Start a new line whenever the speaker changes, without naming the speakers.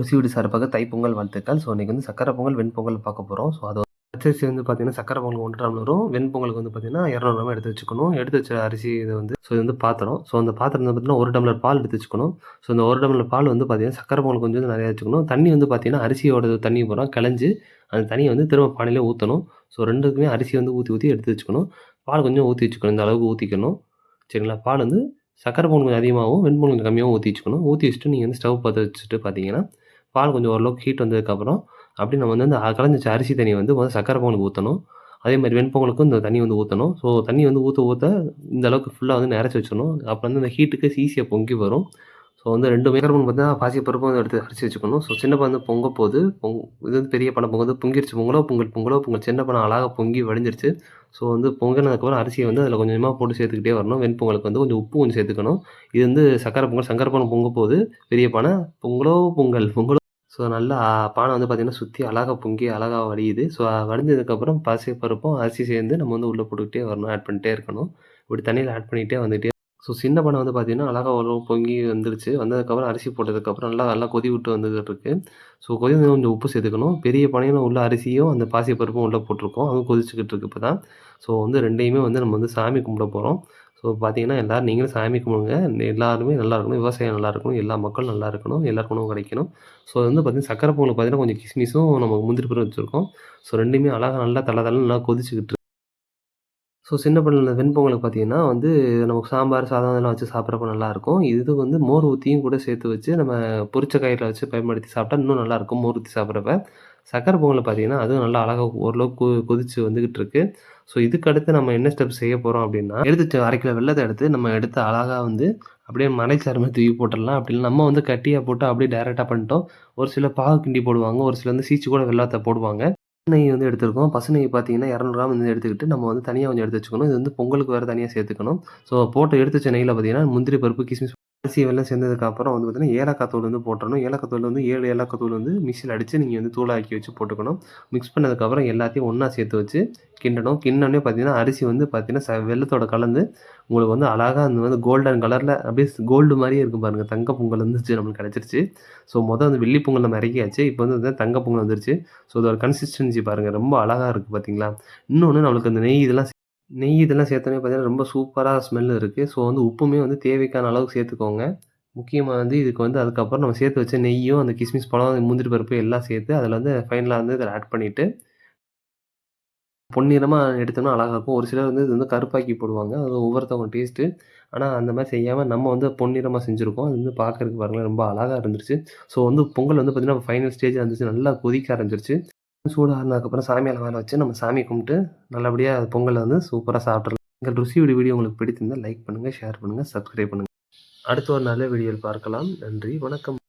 ருசி வீடு சார்பாக தைப்பொங்கல் வாழ்த்துக்கள். ஸோ இன்றைக்கி வந்து சக்கரை பொங்கல் வெண்பொங்கல் பார்க்க போகிறோம் ஸோ அது பச்சரிசி வந்து பார்த்தீங்கன்னா சக்கரை பொங்கல் ஒன்று டம்ளரும் வெண்பொங்கலுக்கு வந்து பார்த்தீங்கன்னா இரநூறு எடுத்து வச்சுக்கணும். எடுத்து வச்ச அரிசி இது வந்து ஸோ இது வந்து பாத்திரம். ஸோ அந்த பாத்திரம் வந்து பார்த்தீங்கன்னா ஒரு டம்ளர் பால் எடுத்து வச்சுக்கணும். ஸோ இந்த ஒரு டம்ளர் பால் வந்து பார்த்தீங்கன்னா சக்கரை பொங்கல் கொஞ்சம் நிறையா வச்சுக்கணும். தண்ணி வந்து பார்த்தீங்கன்னா அரிசியோட தண்ணி போகிறோம் கலைஞ்சு அந்த தண்ணியை வந்து திரும்ப பானையிலே ஊற்றணும் ஸோ ரெண்டுக்குமே அரிசி வந்து ஊற்றி ஊற்றி எடுத்து வச்சுக்கணும். பால் கொஞ்சம் ஊற்றி வச்சுக்கணும். இந்த அளவுக்கு ஊற்றிக்கணும் சரிங்களா? பால் வந்து சக்கரை பொங்கல் கொஞ்சம் அதிகமாகவும் வெண்பொங்கல் கொஞ்சம் கம்மியாகவும் ஊற்றி வச்சுக்கணும். ஊற்றி வச்சுட்டு நீங்கள் வந்து ஸ்டவ் பற்ற வச்சுட்டு பார்த்தீங்கன்னா பால் கொஞ்சம் ஓரளவுக்கு ஹீட் வந்ததுக்கப்புறம் அப்படி நம்ம வந்து அந்த கலந்து அரிசி தண்ணி வந்து முதல்ல சக்கரை பொங்கலுக்கு ஊற்றணும் அதே மாதிரி வெண்பொங்கலுக்கும் இந்த தண்ணி வந்து ஊற்றணும் ஸோ தண்ணி வந்து ஊற்ற ஊற்ற இந்த அளவுக்கு ஃபுல்லாக வந்து நிறச்சி வச்சிடணும். அப்போ வந்து அந்த ஹீட்டுக்கு ஈஸியாக பொங்கி வரும். ஸோ வந்து ரெண்டு மேக்கர் பார்த்தீங்கன்னா பாசி பருப்பும் வந்து எடுத்து அரைச்சி வச்சுக்கணும். ஸோ சின்ன வந்து பொங்க போது பொங் இது வந்து பெரிய பணம் பொங்க வந்து பொங்கிருச்சு. பொங்கலோ பொங்கல் பொங்கலோ பொங்கல் சின்ன பணம் அழகாக பொங்கி வடிஞ்சிருச்சு. ஸோ வந்து பொங்கினதுக்கப்புறம் அரிசியை வந்து அதில் கொஞ்சமாக போட்டு சேர்த்துக்கிட்டே வரணும். வெண்பொங்கலுக்கு வந்து கொஞ்சம் உப்பு கொஞ்சம் சேர்த்துக்கணும். இது வந்து சக்கரை பொங்கல் சக்கரை பணம் பொங்க போது பெரிய பானை பொங்கலோ பொங்கல் பொங்கலோ. ஸோ நல்லா பானை வந்து பார்த்திங்கன்னா சுற்றி அழகாக பொங்கி அழகாக வடியுது. ஸோ வடிஞ்சதுக்கப்புறம் பாசி பருப்பும் அரிசி சேர்ந்து நம்ம வந்து உள்ளே போட்டுக்கிட்டே வரணும். ஆட் பண்ணிட்டே இருக்கணும். இப்படி தண்ணியில் ஆட் பண்ணிகிட்டே வந்துகிட்டே ஸோ சின்ன பானை வந்து பார்த்திங்கன்னா அழகாக வரும் பொங்கி வந்துருச்சு. வந்ததுக்கப்புறம் அரிசி போட்டதுக்கப்புறம் நல்லா நல்லா கொதி விட்டு வந்துகிட்டு இருக்குது ஸோ கொதி வந்து கொஞ்சம் உப்பு சேர்த்துக்கணும். பெரிய பானையில் உள்ள அரிசியும் அந்த பாசி பருப்பும் உள்ளே போட்டிருக்கோம். அதுவும் கொதிச்சுக்கிட்டு இருக்கு இப்போ தான் ஸோ வந்து ரெண்டையுமே வந்து நம்ம வந்து சாமி கும்பிட போகிறோம் ஸோ பார்த்தீங்கன்னா எல்லோரும் நீங்களும் சாமி கும்பிடுங்க. எல்லாருமே நல்லா இருக்கணும். விவசாயம் நல்லா இருக்கணும். எல்லா மக்களும் நல்லா இருக்கணும். எல்லாருக்கும் உணவு கிடைக்கணும். ஸோ வந்து பார்த்திங்கன்னா சக்கரை பொங்கல் பார்த்தீங்கன்னா கொஞ்சம் கிஸ்மிஸும் நம்ம முந்திரி பருவம் வச்சுருக்கோம். ஸோ ரெண்டுமே அழகாக நல்லா தலை தலை நல்லா கொதிச்சுக்கிட்டு ஸோ சின்ன பிள்ளைல வெண்பொங்கலுக்கு பார்த்தீங்கன்னா வந்து நமக்கு சாம்பார் சாதம் இதெல்லாம் வச்சு சாப்பிட்றப்ப நல்லாயிருக்கும். இது வந்து மோர் ஊற்றியும் கூட சேர்த்து வச்சு நம்ம பொரிச்ச காயில் வச்சு பயன்படுத்தி சாப்பிட்டா இன்னும் நல்லாயிருக்கும் மோர் ஊற்றி சாப்பிட்றப்ப. சக்கரை பொங்கல் பார்த்தீங்கன்னா அதுவும் நல்லா அழகாக ஓரளவுக்கு கொதிச்சு வந்துக்கிட்டு இருக்கு. ஸோ இதுக்கு அடுத்து நம்ம என்ன ஸ்டெப் செய்ய போகிறோம் அப்படின்னா எடுத்து அரை கிலோ வெள்ளத்தை எடுத்து நம்ம எடுத்து அழகாக வந்து அப்படியே மலைச்சாறு மாதிரி தூக்கி போட்டுடலாம். அப்படின்னு நம்ம வந்து கட்டியாக போட்டு அப்படியே டைரெக்டாக பண்ணிட்டோம். ஒரு சில பாகு கிண்டி போடுவாங்க ஒரு சில வந்து சீச்சு கூட வெள்ளத்தை போடுவாங்க. நெய் வந்து எடுத்துருக்கோம். பசு நெய் பார்த்தீங்கன்னா இரநூறு கிராம் வந்து எடுத்துக்கிட்டு நம்ம வந்து தனியாக கொஞ்சம் எடுத்து வச்சுக்கணும். இது வந்து பொங்கலுக்கு வேறு தனியாக சேர்த்துக்கணும். ஸோ போட்டு எடுத்து வச்ச நெய்யில் பார்த்தீங்கன்னா முந்திரி பருப்பு கிஸ்மிஸ் அரிசி வெள்ளம் சேர்ந்ததுக்கப்புறம் வந்து பார்த்தீங்கன்னா ஏலக்காய் தூள் வந்து போட்டுறணும். ஏலக்காய் தூள் வந்து ஏழு ஏலக்காய் தூள் வந்து மிக்சியில் அடித்து நீங்கள் வந்து தூளாக்கி வச்சு போட்டுக்கணும். மிக்ஸ் பண்ணதுக்கப்புறம் எல்லாத்தையும் ஒன்றா சேர்த்து வச்சு கிண்டணும். கிண்ணோடனே பார்த்தீங்கன்னா அரிசி வந்து பார்த்தீங்கன்னா ச வெள்ளத்தோட கலந்து உங்களுக்கு வந்து அழகாக அந்த வந்து கோல்டன் கலரில் அப்படியே கோல்டு மாதிரியே இருக்கும் பாருங்கள் தங்க பொங்கல் வந்துருச்சு நம்மளுக்கு கிடச்சிருச்சு. ஸோ மொதல் வந்து வெள்ளி பொங்கல் நம்ம இறக்கியாச்சு. இப்போ வந்து தங்க பொங்கல் வந்துருச்சு. ஸோ அதோட கன்சிஸ்டன்சி பாருங்கள் ரொம்ப அழகாக இருக்குது பார்த்தீங்களா இன்னொன்று நம்மளுக்கு அந்த நெய் இதெல்லாம் நெய் இதெல்லாம் சேர்த்தோன்னே பார்த்தீங்கன்னா ரொம்ப சூப்பராக ஸ்மெல் இருக்குது ஸோ வந்து உப்புமே வந்து தேவைக்கான அளவுக்கு சேர்த்துக்கோங்க. முக்கியமாக வந்து இதுக்கு வந்து அதுக்கப்புறம் நம்ம சேர்த்து வச்ச நெய்யும் அந்த கிஸ்மிஸ் பழம் முந்திரி பருப்பு எல்லாம் சேர்த்து அதில் வந்து ஃபைனலாக வந்து இதில் ஆட் பண்ணிவிட்டு பொன்னிறமாக எடுத்தோம்னா அழகாக இருக்கும். ஒரு சிலர் வந்து இது வந்து கருப்பாக்கி போடுவாங்க. அது ஒவ்வொருத்தவங்க டேஸ்ட்டு ஆனால் அந்த மாதிரி செய்யாமல் நம்ம வந்து பொன்னிறமாக செஞ்சுருக்கோம். அது வந்து பார்க்குறதுக்கு பாருங்களேன் ரொம்ப அழகாக இருந்துருச்சு. ஸோ வந்து பொங்கல் வந்து பார்த்திங்கன்னா ஃபைனல் ஸ்டேஜ் இருந்துச்சு. நல்லா கொதிக்க ஆரம்பிச்சிருச்சு. சூடானதுக்கப்புறம் ஆறுனதுக்கப்புறம் சாமியால் மேலே வச்சு நம்ம சாமி கும்பிட்டு நல்லபடியாக பொங்கலை வந்து சூப்பராக சாப்பிட்றலாம் எங்கள் ருசியோட வீடியோ உங்களுக்கு பிடித்திருந்தால் லைக் பண்ணுங்கள் ஷேர் பண்ணுங்கள் சப்ஸ்கிரைப் பண்ணுங்கள் அடுத்த ஒரு நல்ல வீடியோவில் பார்க்கலாம். நன்றி வணக்கம்.